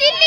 દિલ્હી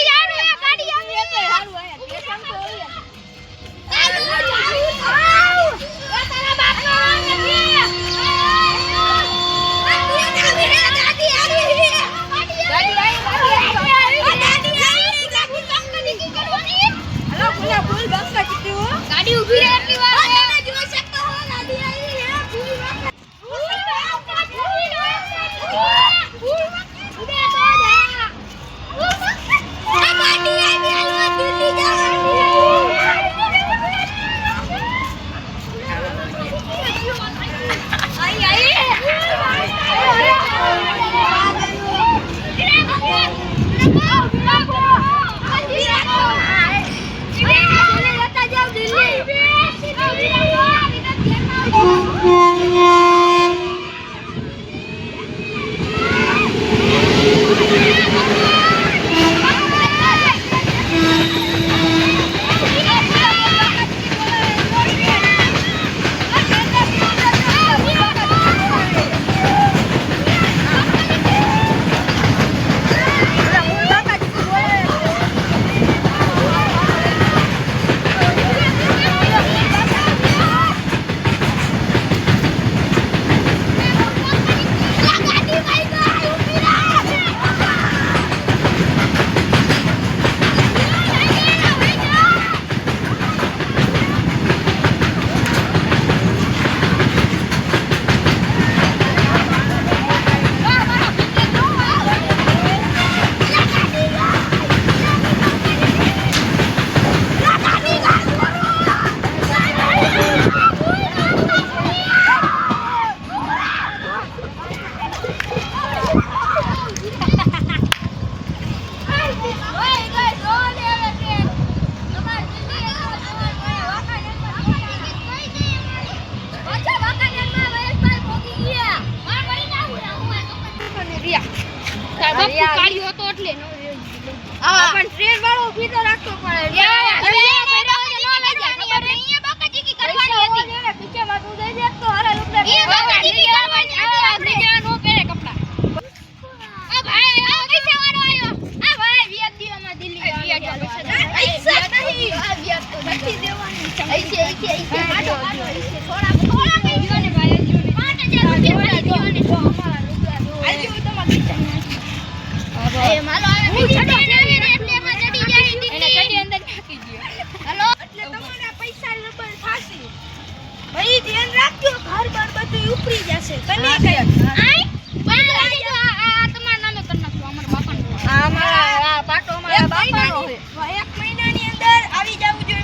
હતો એટલે નો આ પણ ટ્રેન વાળો ઊભી તો રાખતો પડે પીછેમાં તું દઈ દે તો હારે રૂપિયા એટલે તમારા પૈસા ડબલ થાશે ભાઈ ધ્યાન રાખજો ઘર બાર બધું ઉપડી જશે તને કઈ આ અમારા આ પાટો અમારા બાપાનો છે એક મહિનાની અંદર આવી જવું જોઈએ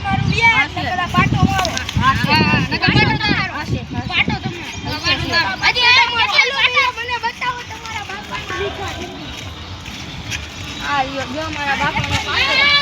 મારું વ્યાજ નકર આ પાટો મારો મને બતાવો તમારા બાપાનો લીખા આ લ્યો જો મારા બાપાનો પાટો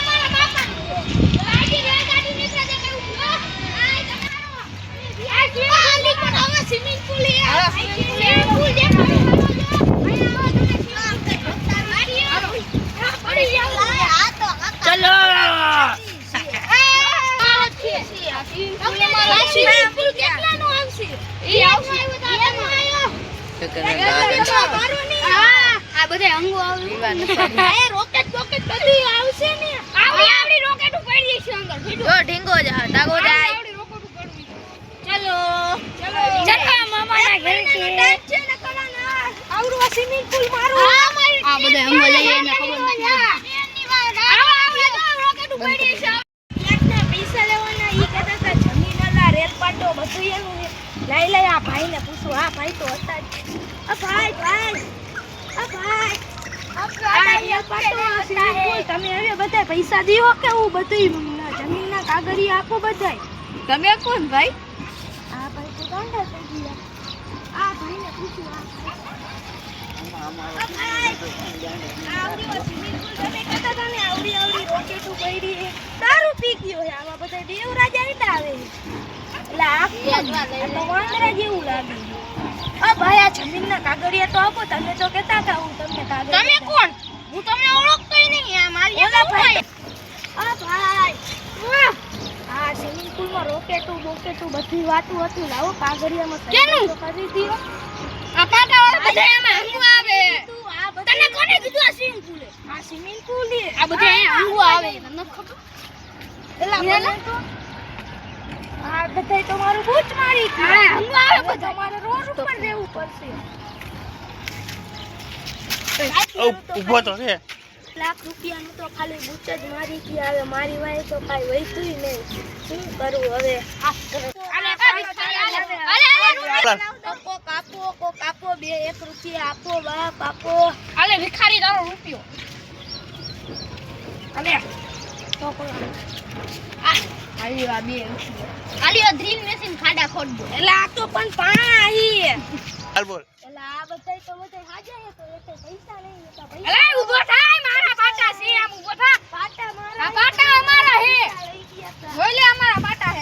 આ બધા અંગો આવે રોકેટ બોકેટ આવશે ને આવડી આવડી રોકેટ ઉપાડી છે અંદર જો ઢીંગો જા ડાગો જાય ચલો ચલો ચલો મામાના ઘરે છે આવડું આ સ્વિમિંગ પૂલ મારું આ બધા અંગો લઈએ ને ખબર નથી આવા આવે રોકેટ ઉપાડી છે ફ્લેટના પૈસા લેવાના ઈ કહેતા હતા જમીન અલા રેત બધું છે. લઈ લઈ આ ભાઈને પૂછો. આ ભાઈ તો હતા જ. આ ભાઈ ભાઈ આ ભાઈ. તમે હવે બધા પૈસા દીવો કે હું બધું જમીનના કાગળિયા આપો બધાય તમે કોણ ભાઈ? આ ભાઈ તો ગાંડા થઈ ગયા. આ ભાઈને પૂછું આ ભાઈ. આવડી આવડી આવડી રોકેટો દારૂ પી ગયો આમાં બધા દેવરાજ આવે જેવું લાગે. આ ભાઈ આ જમીનના કાગળિયા તો આપો તમે તો કહેતા હતા હું તમને કાગળિયા તમે કોણ? હું તમને ઓળખતોય નહીં. આ મારી ઓલા ભાઈ. આ ભાઈ. આ સ્વિમિંગ પુલમાં રોકેટ બોકેટું બધી વાતું હતી. લાવો કાગળિયામાં કેનું? કરી દ્યો આ પાટાવાળા બધા એમાં હંગવા આવે. તું આ તને કોને કીધું આ સ્વિમિંગ પુલ? આ સ્વિમિંગ પુલ આ બધા અહીંયા આવે. તને ખબર? એલા મને તો આ બધાય તમારું બૂચ મારી હા, હંગવા આવે બધા. તમારે રોડ ઉપર રહેવું પડશે. ઊભો તો રે. લાખ રૂપિયાનું તો ખાલી બૂચ જ મારી ગઈ હવે મારી વાય તો કાંઈ વૈધુંય નહીં. શું કરું હવે? કોક આપો કોક આપો બે એક રૂપિયા આપો બાપ આપો. ભિખારી તારો રૂપિયો. તો કોઈ આલી આ બે તો પણ અમારા પાટા